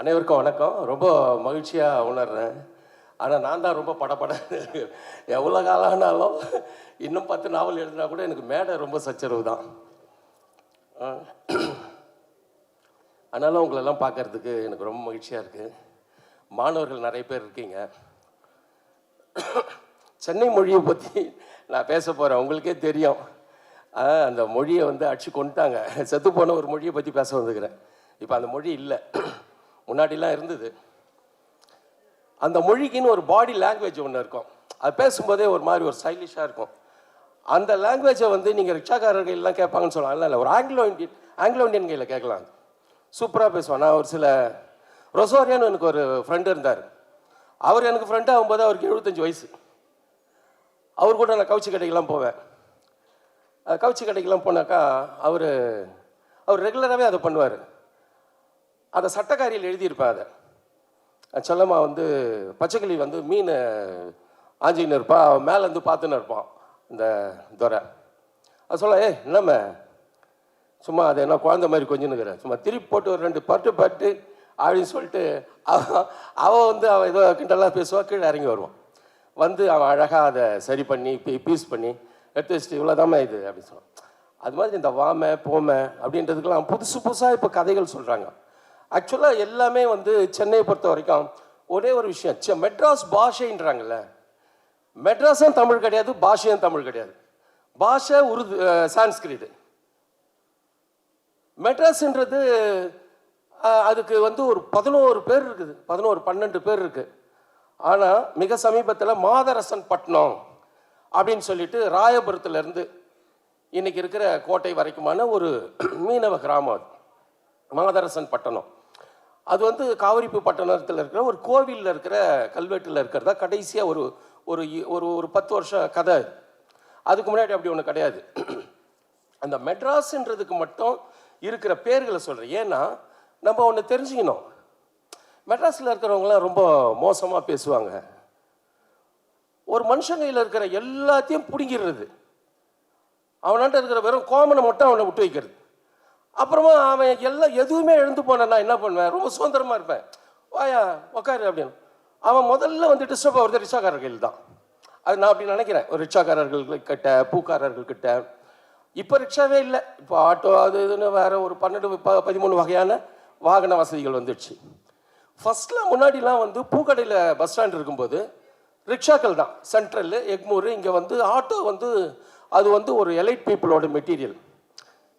அனைவருக்கும் வணக்கம். ரொம்ப மகிழ்ச்சியாக உணர்றேன். ஆனால் நான் தான் ரொம்ப படபட. எவ்வளோ காலம் ஆனாலும் இன்னும் பத்து நாவல் எழுதினா கூட எனக்கு மேடை ரொம்ப சச்சரவு தான். ஆனாலும் உங்களெல்லாம் பார்க்கறதுக்கு எனக்கு ரொம்ப மகிழ்ச்சியாக இருக்குது மாணவர்கள் நிறைய பேர் இருக்கீங்க. சென்னை மொழியை பற்றி நான் பேச போகிறேன் உங்களுக்கே தெரியும். அந்த மொழியை வந்து அடிச்சு கொண்டுட்டாங்க. செத்து போன ஒரு மொழியை பற்றி பேச வந்துக்கிறேன். இப்போ அந்த மொழி இல்லை. முன்னாடிலாம் இருந்தது. அந்த மொழிக்குன்னு ஒரு பாடி லாங்குவேஜ் ஒன்று இருக்கும். அது பேசும்போதே ஒரு மாதிரி ஒரு ஸ்டைலிஷாக இருக்கும். அந்த லாங்குவேஜை வந்து நீங்கள் ரிக்ஷாக்காரர்கள் எல்லாம் கேட்பாங்கன்னு சொல்லலாம் இல்லை இல்லை ஒரு ஆங்கிலோ இண்டியன் ஆங்கிலோ இண்டியன் கையில் கேட்கலாம். சூப்பராக பேசுவான். நான் ஒரு சில ரொசோரியான்னு எனக்கு ஒரு ஃப்ரெண்டு இருந்தார். அவர் எனக்கு ஃப்ரெண்டாக ஆகும்போது அவருக்கு எழுபத்தஞ்சு வயசு. அவர் கூட நான் கவுச்சி கடைக்கெல்லாம் போவேன். கவுச்சி கடைக்கெல்லாம் போனாக்கா அவர் அவர் ரெகுலராகவே அதை பண்ணுவார். அதை சட்டக்காரியில் எழுதியிருப்பா அதை செல்லம்மா வந்து பச்சைக்கிளி வந்து மீன் ஆஞ்சின்னு இருப்பா அவன் மேலேருந்து பார்த்துன்னு இருப்பான் இந்த துரை. அது சொல்ல ஏய் என்னம்மா? சும்மா அது என்ன குழந்த மாதிரி கொஞ்சினுக்கிறேன் சும்மா திருப்பி போட்டு ஒரு ரெண்டு பட்டு பட்டு அப்படின்னு சொல்லிட்டு அவன் அவன் வந்து அவன் ஏதோ கிண்டலாக பேசுவான் கீழே இறங்கி வருவான். வந்து அவன் அழகாக அதை சரி பண்ணி பீஸ் பண்ணி எடுத்து வச்சுட்டு இவ்வளோதாம்மா இது? அப்படின்னு சொன்னான் அது மாதிரி இந்த வாமை போமை அப்படின்றதுக்கெல்லாம் புதுசு புதுசாக இப்போ கதைகள் சொல்கிறாங்க ஆக்சுவலாக எல்லாமே வந்து சென்னையை பொறுத்த வரைக்கும் ஒரே ஒரு விஷயம். ச்ச, மெட்ராஸ் பாஷைன்றாங்கல்ல. மெட்ராஸும் தமிழ் கிடையாது பாஷையும் தமிழ் கிடையாது. பாஷை உருது சான்ஸ்கிரிட். மெட்ராஸ்ன்றது அதுக்கு வந்து ஒரு பதினோரு பேர் இருக்குது. பதினோரு பன்னெண்டு பேர் இருக்குது ஆனால் மிக சமீபத்தில் மாதரசன் பட்டினம் அப்படின்னு சொல்லிட்டு ராயபுரத்துலேருந்து இன்றைக்கி இன்னைக்கு இருக்கிற கோட்டை வரைக்குமான ஒரு மீனவ கிராமம் அது. மாதரசன் பட்டணம். அது வந்து காவிரிப்பு பட்டணத்தில் இருக்கிற ஒரு கோவிலில் இருக்கிற கல்வெட்டில் இருக்கிறதா கடைசியாக ஒரு ஒரு இ- ஒரு ஒரு பத்து வருஷம் கதை அதுக்கு முன்னாடி அப்படி ஒன்று கிடையாது. அந்த மெட்ராஸ்ன்றதுக்கு மட்டும் இருக்கிற பேர்களை சொல்கிறேன் ஏன்னா நம்ம ஒன்று தெரிஞ்சுக்கணும். மெட்ராஸில் இருக்கிறவங்களாம் ரொம்ப மோசமாக பேசுவாங்க. ஒரு மனுஷன் கையில் இருக்கிற எல்லாத்தையும் பிடுங்கிடுறது. அவனாண்ட இருக்கிற வெறும் கோமனை மட்டும் அவனை விட்டு வைக்கிறது. அப்புறமா அவன் எல்லாம் எதுவுமே எழுந்து போனேன். நான் என்ன பண்ணுவேன்? ரொம்ப சுதந்திரமாக இருப்பேன். வாயா உக்காரு அப்படின்னு. அவன் முதல்ல வந்து டிஸ்டர்ப் ஆகிறது ரிக்ஷாக்காரர்கள் தான். அது நான் அப்படி நினைக்கிறேன். ஒரு கிட்ட பூக்காரர்கள் கிட்ட. இப்போ ரிக்ஷாவே இல்லை. இப்போ ஆட்டோ அது இதுன்னு வேற ஒரு பன்னெண்டு ப பதிமூணு வகையான வாகன வசதிகள் வந்துடுச்சு. ஃபஸ்ட்டில் முன்னாடிலாம் வந்து பூக்கடையில் பஸ் ஸ்டாண்ட் இருக்கும்போது ரிக்ஷாக்கள் தான். சென்ட்ரல் எக்மூர் இங்கே வந்து ஆட்டோ வந்து அது வந்து ஒரு எலைட் பீப்புளோட மெட்டீரியல்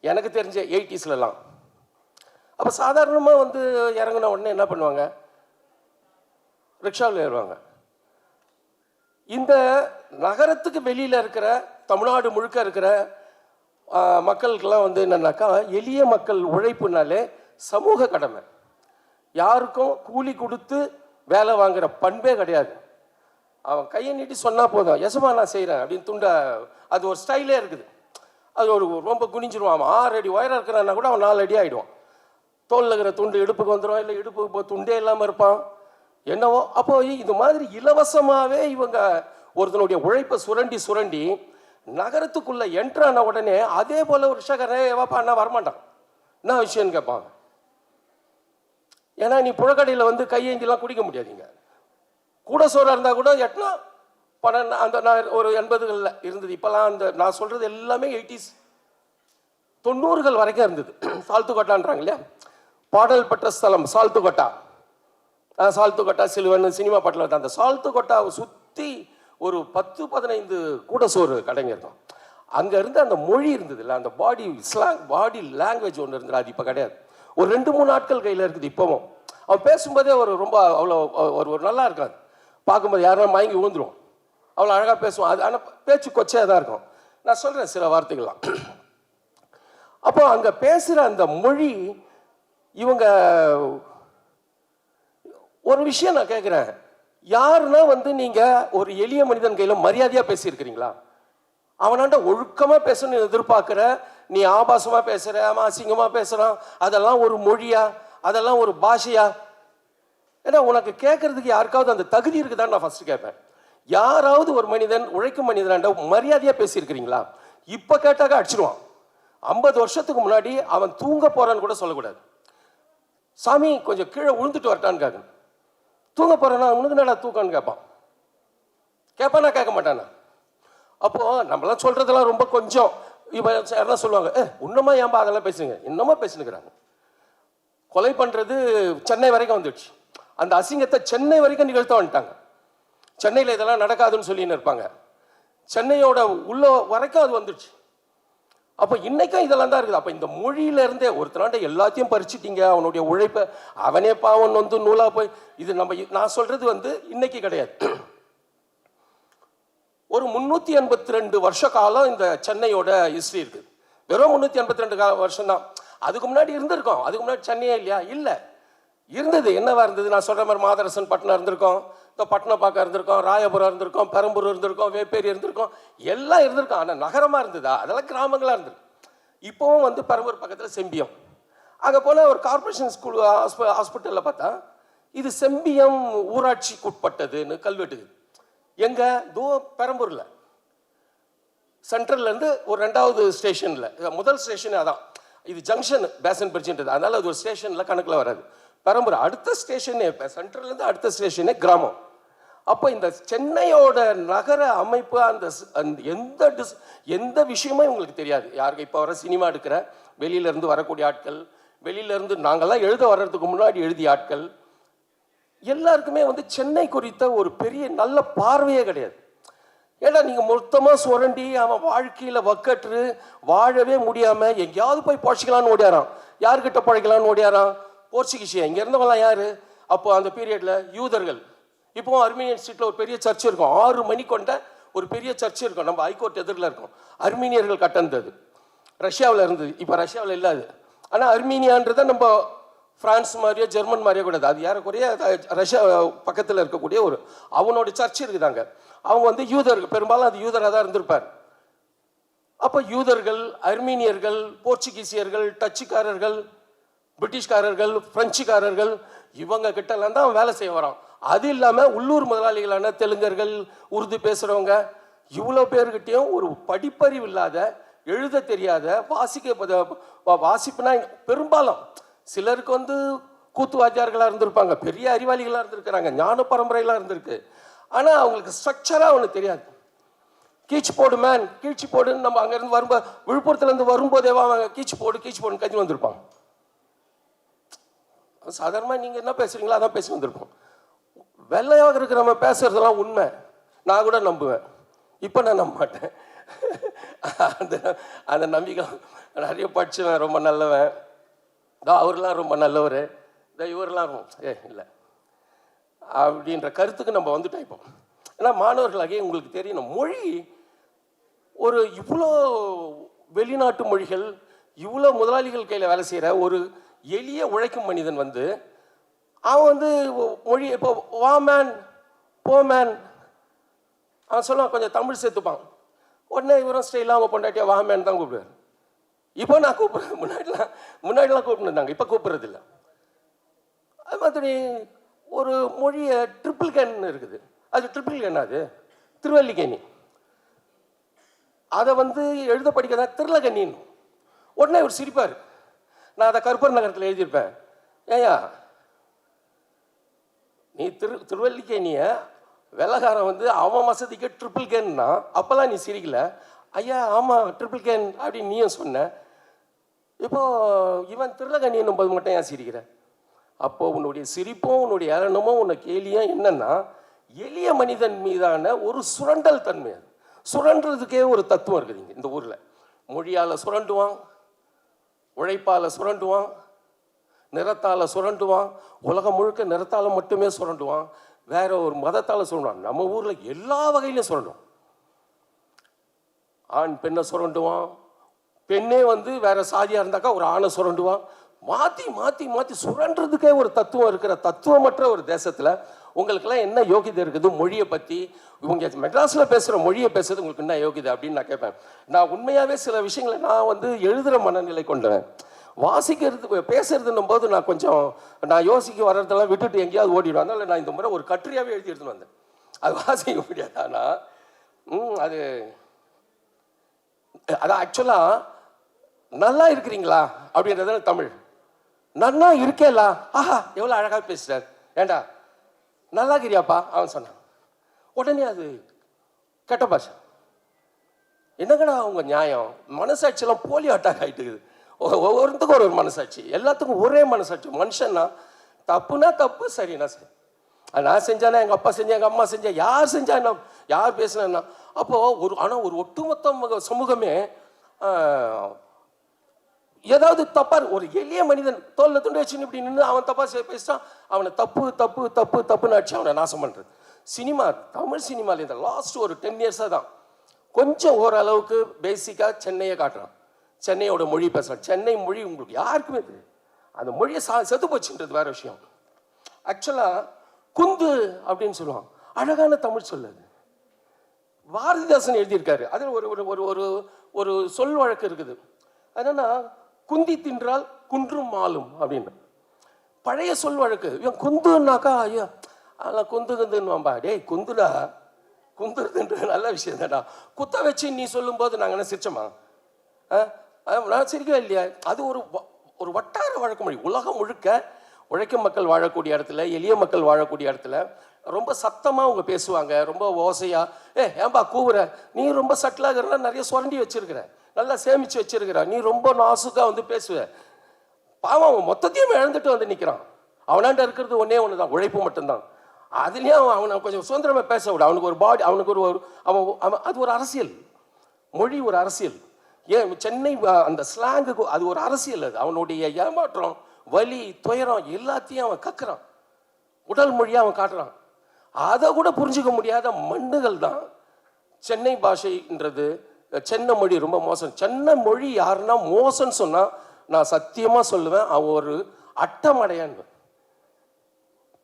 எனக்கு தெரிஞ்ச எயிட்டிஸ்லலாம். அப்போ சாதாரணமாக வந்து இறங்கின உடனே என்ன பண்ணுவாங்க? ரிக்ஷாவில் ஏறுவாங்க. இந்த நகரத்துக்கு வெளியில் இருக்கிற தமிழ்நாடு முழுக்க இருக்கிற மக்களுக்கெல்லாம் வந்து என்னன்னாக்கா எளிய மக்கள் உழைப்புனாலே சமூக கடமை. யாருக்கும் கூலி கொடுத்து வேலை வாங்குற பண்பே கிடையாது. அவன் கையை நீட்டி சொன்னால் போதும் எசமா நான் செய்கிறேன் அப்படின்னு துண்டா அது ஒரு ஸ்டைலே இருக்குது. அது ஒரு ரொம்ப குனிஞ்சிருவான். அவன் ஆறு அடி உயரம் இருக்கிறான்னா கூட அவன் நாலு அடி ஆகிடுவான் தோலில் இருக்கிற துண்டு இடுப்புக்கு வந்துடும் இல்லை இடுப்புக்கு இப்போ துண்டே இல்லாமல் இருப்பான். என்னவோ? அப்போ இது மாதிரி இலவசமாகவே இவங்க ஒருத்தனுடைய உழைப்பை சுரண்டி சுரண்டி நகரத்துக்குள்ளே என்ட்ரான உடனே அதே போல் ஒரு ரிஷாக்காரனே வாப்பா அண்ணா வரமாட்டான். என்ன விஷயம்னு கேட்பாங்க. ஏன்னா நீ புழக்கடையில் வந்து கையேந்திலாம் குடிக்க முடியாதுங்க. கூட சோறாக இருந்தால் கூட எட்டினா பன்னெண்டு அந்த நான் ஒரு எண்பதுகளில் இருந்தது. இப்போலாம் அந்த நான் சொல்கிறது எல்லாமே எயிட்டிஸ் தொண்ணூறுகள் வரைக்கும் இருந்தது. சால்த்துக்கோட்டான்றாங்க இல்லையா? பாடல் பெற்ற ஸ்தலம் சால்த்துக்கோட்டா சால்த்துக்கோட்டா சிலுவன் சினிமா பாட்டில் அந்த சால்த்துக்கோட்டாவை சுற்றி ஒரு பத்து பதினைந்து கூட சோறு கடைங்க இருந்தோம். அங்கே இருந்து அந்த மொழி இருந்தது இல்லை அந்த பாடி ஸ்லாங் பாடி லாங்குவேஜ் ஒன்று இருந்தது. அது இப்போ கிடையாது. ஒரு ரெண்டு மூணு நாட்கள் கையில் இருக்குது இப்போவும். அவன் பேசும்போதே ஒரு ரொம்ப அவ்வளோ ஒரு ஒரு நல்லா இருக்காது பார்க்கும்போது யாருன்னா மயங்கி ஊந்துரும் அவ்வளோ அழகாக பேசுவான் அது ஆனால் பேச்சு கொச்சையாக தான் இருக்கும். நான் சொல்கிறேன் சில வார்த்தைகள்லாம். அப்போ அங்கே பேசுகிற அந்த மொழி இவங்க ஒரு விஷயம் நான் கேட்குறேன் யாருன்னா வந்து நீங்கள் ஒரு எளிய மனிதன் கையில் மரியாதையாக பேசியிருக்கிறீங்களா? அவனாண்ட ஒழுக்கமாக பேசணும்னு எதிர்பார்க்குற நீ ஆபாசமாக பேசுகிற அவன் அசிங்கமாக பேசுகிறான் அதெல்லாம் ஒரு மொழியா அதெல்லாம் ஒரு பாஷையா? ஏன்னா உனக்கு கேட்கறதுக்கு யாருக்காவது அந்த தகுதி இருக்குதான்னு நான் ஃபஸ்ட்டு கேட்பேன் யாராவது ஒரு மனிதன் உழைக்கும் மனிதனாண்ட மரியாதையாக பேசியிருக்கிறீங்களா? இப்போ கேட்டாக்க அடிச்சிருவான். ஐம்பது வருஷத்துக்கு முன்னாடி அவன் தூங்க போகிறான்னு கூட சொல்லக்கூடாது. சாமி கொஞ்சம் கீழே விழுந்துட்டு வரட்டான்னு கேட்கணும் தூங்க போகிறேன்னா உனக்கு நல்லா தூக்கான்னு கேட்பான் கேட்பானா கேட்க மாட்டானா? அப்போது நம்மளாம் சொல்கிறதெல்லாம் ரொம்ப கொஞ்சம். இப்போ யாரெல்லாம் சொல்லுவாங்க ஏ இன்னுமா ஏன்பா அதெல்லாம் பேசுங்க இன்னமும் பேசினுக்கிறாங்க. கொலை பண்ணுறது சென்னை வரைக்கும் வந்துடுச்சு. அந்த அசிங்கத்தை சென்னை வரைக்கும் நிகழ்த்த வந்துட்டாங்க. சென்னையில் இதெல்லாம் நடக்காதுன்னு சொல்லின்னு இருப்பாங்க. சென்னையோட உள்ள வரைக்கும் அது வந்துடுச்சு அப்போ இன்றைக்கும் இதெல்லாம் தான் இருக்குது. அப்போ இந்த மொழியிலேருந்தே ஒருத்தனாண்ட எல்லாத்தையும் பறிச்சிட்டீங்க. அவனுடைய உழைப்பை அவனே பாவன் வந்து நூலாக போய் இது நம்ம நான் சொல்கிறது வந்து இன்னைக்கு கிடையாது. ஒரு முந்நூற்றி எண்பத்தி ரெண்டு வருஷ காலம் இந்த சென்னையோட ஹிஸ்ட்ரி இருக்குது வெறும் முந்நூற்றி எண்பத்தி ரெண்டு வருஷம் தான் அதுக்கு முன்னாடி இருந்திருக்கோம். அதுக்கு முன்னாடி சென்னையே இல்லையா? இல்லை. இருந்தது. என்னவா இருந்தது? நான் சொல்கிற மாதிரி மாதரசன் பட்டினம் இருந்திருக்கோம். இந்த பட்டினப்பாக்கம் இருந்திருக்கோம் ராயபுரம் இருந்திருக்கோம் பெரம்பூர் இருந்திருக்கோம் வேப்பேரி இருந்திருக்கோம் எல்லாம் இருந்திருக்கோம். ஆனால் நகரமாக இருந்ததா? அதெல்லாம் கிராமங்களாக இருந்திருக்கு இப்போவும் வந்து பெரம்பூர் பக்கத்தில் செம்பியம். அங்கே போனால் ஒரு கார்ப்பரேஷன் ஸ்கூல் ஹாஸ்பிட்டலில் பார்த்தா இது செம்பியம் ஊராட்சிக்கு உட்பட்டதுன்னு கல்வெட்டுக்கு எங்கே? தூ பெரம்பூரில் சென்ட்ரல்லேருந்து ஒரு ரெண்டாவது ஸ்டேஷனில் முதல் ஸ்டேஷன் அதான். இது ஜங்ஷன் பேசன் பிரிட்ஜுன்றது அதனால் அது ஒரு ஸ்டேஷனில் கணக்கில் வராது. பெரம்பூர் அடுத்த ஸ்டேஷனே இப்போ சென்ட்ரல்லேருந்து அடுத்த ஸ்டேஷனே கிராமம். அப்போ இந்த சென்னையோட நகர அமைப்பு அந்த அந்த எந்த டிஸ் எந்த விஷயமும் உங்களுக்கு தெரியாது. யாருக்கு இப்போ வர சினிமா எடுக்கிற வெளியிலேருந்து வரக்கூடிய ஆட்கள் வெளியிலேருந்து நாங்கள்லாம் எழுத வர்றதுக்கு முன்னாடி எழுதிய ஆட்கள் எல்லாருக்குமே வந்து சென்னை குறித்த ஒரு பெரிய நல்ல பார்வையே கிடையாது. ஏன்னா நீங்கள் மொத்தமாக சுரண்டி அவன் வாழ்க்கையில் வக்கற்று வாழவே முடியாமல் எங்கேயாவது போய் பழச்சிக்கலான்னு ஓடியாரான் யார்கிட்ட பழைக்கலான்னு ஓடியாரான் போர்ச்சுகீசியா. இங்கே இருந்தவங்களாம் யார்? அப்போ அந்த பீரியடில் யூதர்கள். இப்போ அர்மீனியன் ஸ்ட்ரீட்டில் ஒரு பெரிய சர்ச் இருக்கும். ஆறு மணி கொண்ட ஒரு பெரிய சர்ச் இருக்கும். நம்ம ஹைகோர்ட் எதிரில் இருக்கும். அர்மீனியர்கள் கட்டினது ரஷ்யாவில் இருந்தது. இப்போ ரஷ்யாவில் இல்லாது ஆனால் அர்மீனியான்றதை நம்ம ஃப்ரான்ஸ் மாதிரியோ ஜெர்மன் மாதிரியோ கூடாது. அது ஏறக்குறைய ரஷ்யா பக்கத்தில் இருக்கக்கூடிய ஒரு அவனோட சர்ச் இருக்குதாங்க. அவங்க வந்து யூதர்கள் பெரும்பாலும் அது யூதராக தான் இருந்திருப்பார். அப்போ யூதர்கள் அர்மீனியர்கள் போர்ச்சுகீசியர்கள் டச்சுக்காரர்கள் பிரிட்டிஷ்காரர்கள் பிரெஞ்சுக்காரர்கள் இவங்க கிட்டலாம் தான் அவன் வேலை செய்ய வரான். அது இல்லாமல் உள்ளூர் முதலாளிகளான தெலுங்கர்கள் உருது பேசுகிறவங்க இவ்வளோ பேர்கிட்டையும் ஒரு படிப்பறிவு இல்லாத எழுத தெரியாத வாசிக்க வா- வாசிப்புனா பெரும்பாலும் சிலருக்கு வந்து கூத்து வாத்தியார்களாக இருந்திருப்பாங்க பெரிய அறிவாளிகளாக இருந்திருக்கிறாங்க ஞான பரம்பரைகளாக இருந்திருக்கு. ஆனால் அவங்களுக்கு ஸ்ட்ரக்சராக ஒன்று தெரியாது. கீச்சு போடு மேன் கீச்சு போடுன்னு நம்ம அங்கேருந்து வரும்போது விழுப்புரத்துலேருந்து வரும்போதேவா அவங்க கீச்சு போடு கீச்சு போடுன்னு கஞ்சி வந்திருப்பாங்க சாதாரணமாக நீங்கள் என்ன பேசுகிறீங்களோ அதான் பேசி வந்திருப்போம். வெள்ளையாக இருக்கிற நம்ம பேசுறதெல்லாம் உண்மை. நான் கூட நம்புவேன். இப்போ நான் நம்ப மாட்டேன். அந்த அந்த நம்பிக்கை. நிறைய படிச்சுவேன் ரொம்ப நல்லவன். இதோ அவர்லாம் ரொம்ப நல்லவர். இதோ இவரெல்லாம் ரொம்ப ஏ இல்லை. அப்படின்ற கருத்துக்கு நம்ம வந்துட்டோம் இப்போ. ஏன்னா மாணவர்களாகிய உங்களுக்கு தெரியணும். மொழி ஒரு இவ்வளோ வெளிநாட்டு மொழிகள் இவ்வளோ முதலாளிகள் கையில் வேலை செய்கிற ஒரு எளிய உழைக்கும் மனிதன் வந்து அவன் வந்து மொழி இப்போ வா மேன் போ மேன் அவன் சொல்லுவான் கொஞ்சம் தமிழ் சேர்த்துப்பான். உடனே இவரும் ஸ்டைலாக அவங்க பொண்டாட்டியா வா மேன் தான் கூப்பிடுவார். இப்போ நான் கூப்பிட்றேன் முன்னாடிலாம் முன்னாடிலாம் கூப்பிட்டுருந்தாங்க இப்போ கூப்பிட்றதில்ல. அது மாதிரி ஒரு மொழியை ட்ரிபிள் கேன் இருக்குது. அது ட்ரிபிள் கேன் அது. திருவல்லிக்கேணி. அதை வந்து எழுத படிக்க தான் திருலகண்ணின்னு உடனே இவர் சிரிப்பார். நான் அதை கருப்பர் நகரத்தில் எழுதியிருப்பேன். ஏயா நீ திரு திருவல்லிக்கேணியை வெள்ளக்காரன் வந்து அவன் வசதிக்கு ட்ரிபிள் கேன்னா அப்போல்லாம் நீ சிரிக்கல. ஐயா ஆமாம் ட்ரிபிள் கேன் அப்படின்னு நீயும் சொன்ன. இப்போ இவன் திருலகண்ணின்னும் போது மட்டும் ஏன் சிரிக்கிற? அப்போ உன்னுடைய சிரிப்பும் உன்னுடைய ஏளனமும் உன்னை கேலியும் என்னன்னா எளிய மனிதன் மீதான ஒரு சுரண்டல் தன்மை அது. சுரண்டுறதுக்கே ஒரு தத்துவம் இருக்குது இங்கே இந்த ஊரில். மொழியால் சுரண்டுவான் உழைப்பால் சுரண்டுவான் நிறத்தால் சுரண்டுவான் உலகம் முழுக்க நிறத்தால் மட்டுமே சுரண்டுவான் வேற ஒரு மதத்தால் சுரண்டுவான். நம்ம ஊரில் எல்லா வகையிலும் சுரண்டும். ஆண் பெண்ணை சுரண்டுவான். பெண்ணே வந்து வேற சாதியாக இருந்தாக்கா ஒரு ஆணை சுரண்டுவான். மாற்றி மாற்றி மாற்றி சுரண்டுறதுக்கே ஒரு தத்துவம் இருக்கிற தத்துவமற்ற ஒரு தேசத்தில் உங்களுக்கெல்லாம் என்ன யோகிதை இருக்குது? மொழியை பற்றி இவங்க மெட்ராஸில் பேசுகிற மொழியை பேசுறது உங்களுக்கு என்ன யோகிதை அப்படின்னு நான் கேட்பேன். நான் உண்மையாகவே சில விஷயங்களை நான் வந்து எழுதுகிற மனநிலை கொண்டவன். வாசிக்கிறது பேசுறதுன்னும் போது நான் கொஞ்சம் நான் யோசிக்க வர்றதெல்லாம் விட்டுட்டு எங்கேயாவது ஓடிடுவேன் அதனால் நான் இந்த முறை ஒரு கட்டுரையாகவே எழுதி எடுத்துன்னு வந்தேன். அது வாசிக்க முடியாது. ஆனால் ம், அது அதான் ஆக்சுவலாக நல்லா இருக்கிறீங்களா அப்படின்றது தமிழ். நன்னா இருக்கேலா. ஆஹா எவ்வளோ அழகாக பேசுகிறார் ஏண்டா? நல்லா இருக்கிறியாப்பா அவன் சொன்னான். உடனே அது கெட்ட பாஷை. என்னங்கடா அவங்க நியாயம்? மனசாட்சியெல்லாம் போலியோ அட்டாக் ஆகிட்டுக்குது ஒவ்வொருத்துக்கும் ஒரு ஒரு மனசாட்சி. எல்லாத்துக்கும் ஒரே மனசாட்சி. மனுஷன்னா தப்புனா தப்பு சரினா சரி. அது நான் செஞ்சானா எங்கள் அப்பா செஞ்சேன் எங்கள் அம்மா செஞ்சேன் யார் செஞ்சானா என்ன யார் பேசினா அப்போது ஒரு ஆனால் ஒரு ஒட்டுமொத்த சமூகமே ஏதாவது தப்பா ஒரு எளிய மனிதன் தோல்ல துண்டு வச்சுன்னு இப்படி நின்று அவன் தப்பா பேசிட்டான். அவனை தப்பு தப்பு தப்பு தப்புன்னு அடிச்சு அவனை நாசம் பண்ணுறது சினிமா தமிழ் சினிமாவில் இந்த லாஸ்ட் ஒரு டென் இயர்ஸாக தான். கொஞ்சம் ஓரளவுக்கு பேசிக்காக சென்னையை காட்டுறான். சென்னையோட மொழி பேசுகிறான் சென்னை மொழி உங்களுக்கு யாருக்குமே தெரியும் அந்த மொழியை சா செத்து போச்சுன்றது வேற விஷயம். ஆக்சுவலாக குந்து அப்படின்னு சொல்லுவான். அழகான தமிழ் சொல்லுது பாரதிதாசன் எழுதியிருக்காரு. அதில் ஒரு ஒரு ஒரு ஒரு ஒரு சொல் வழக்கு இருக்குது. என்னென்னா குந்தி தின்றால் குன்றும் மாலும் அப்படின்னு. பழைய சொல் வழக்கு. இவன் குந்துன்னாக்கா ஐயோ அதெல்லாம் குந்து குந்துன்னுவாம்பா டேய் குந்துடா. குந்துருதுன்ற நல்ல விஷயம் தான்டா. குத்த வச்சு நீ சொல்லும்போது நாங்கள் என்ன சிரிச்சோமா? ஆ? நான் சிரிக்கவே இல்லையா? அது ஒரு ஒரு வட்டார வழக்கு மொழி உலகம் முழுக்க உழைக்கும் மக்கள் வாழக்கூடிய இடத்துல எளிய மக்கள் வாழக்கூடிய இடத்துல ரொம்ப சத்தமாக அவங்க பேசுவாங்க ரொம்ப ஓசையாக ஏ ஏன்பா கூவுற? நீ ரொம்ப சட்டிலாகிறனா நிறைய சுரண்டி வச்சிருக்கிற. நல்லா சேமிச்சு வச்சிருக்கிற. நீ ரொம்ப நாசுக்காக வந்து பேசுவ. பாவம் அவன் மொத்தத்தையும் இழந்துட்டு வந்து நிற்கிறான் அவனாண்ட இருக்கிறது ஒன்றே ஒன்று தான் உழைப்பு மட்டும்தான். அதுலேயும் அவன் அவனை கொஞ்சம் சுதந்திரமாக பேச விட. அவனுக்கு ஒரு பாடி அவனுக்கு ஒரு ஒரு- அவன் அவன் அது ஒரு அரசியல். மொழி ஒரு அரசியல். ஏன் சென்னை அந்த ஸ்லாங்குக்கு அது ஒரு அரசியல் அது. அவனுடைய ஏமாற்றம் வலி துயரம் எல்லாத்தையும் அவன் கக்குறான். உடல் மொழியாக அவன் காட்டுறான். அதை கூட புரிஞ்சுக்க முடியாத மண்ணுகள் தான் சென்னை பாஷைன்றது. சென்னை மொழி ரொம்ப மோசம். சென்னை மொழி யாருன்னா மோசம்னு சொன்னால் நான் சத்தியமாக சொல்லுவேன் அவன் ஒரு அட்டமடையான்னு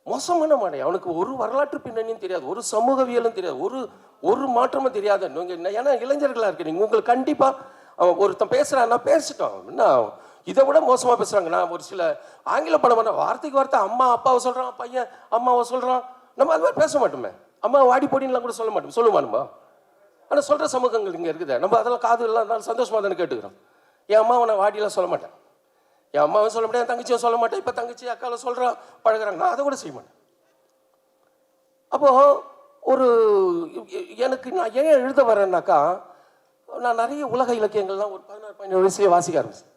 மோசமான மடை. அவனுக்கு ஒரு வரலாற்று பின்னணியும் தெரியாது ஒரு சமூகவியலும் தெரியாது ஒரு ஒரு மாற்றமும் தெரியாது. ஏன்னா இளைஞர்களாக ஏன்னா நீங்கள் இருக்கிறீங்க உங்களுக்கு கண்டிப்பாக அவன் ஒருத்தன் பேசுகிறான்னா பேசிட்டான் என்ன இதை விட மோசமாக பேசுகிறாங்க நான் ஒரு சில ஆங்கில படம் வார்த்தைக்கு வார்த்தை அம்மா அப்பாவை சொல்கிறான் பையன் அம்மாவை சொல்கிறான் நம்ம அது மாதிரி பேச மாட்டோமே. அம்மா வாடி போடின்லாம் கூட சொல்ல மாட்டோம். சொல்லுமா நம்ம? ஆனால் சொல்கிற சமூகங்கள் இங்கே இருக்குது. நம்ம அதெல்லாம் காது எல்லாம் சந்தோஷமா தானே கேட்டுக்கிறோம். என் அம்மாவை நான் வாடியெல்லாம் சொல்ல மாட்டேன். என் அம்மாவும் சொல்ல மாட்டேன் என் தங்கச்சியும் சொல்ல மாட்டேன். இப்போ தங்கச்சி அக்காவில் சொல்கிறா பழகிறாங்க. நான் அதை கூட செய்ய மாட்டேன். அப்போ ஒரு எனக்கு நான் ஏன் எழுத வரேன்னாக்கா நான் நிறைய உலக இலக்கியங்கள்லாம் ஒரு பதினாறு பதினேழு வயசுலேயே வாசிக்க ஆரம்பிச்சேன்.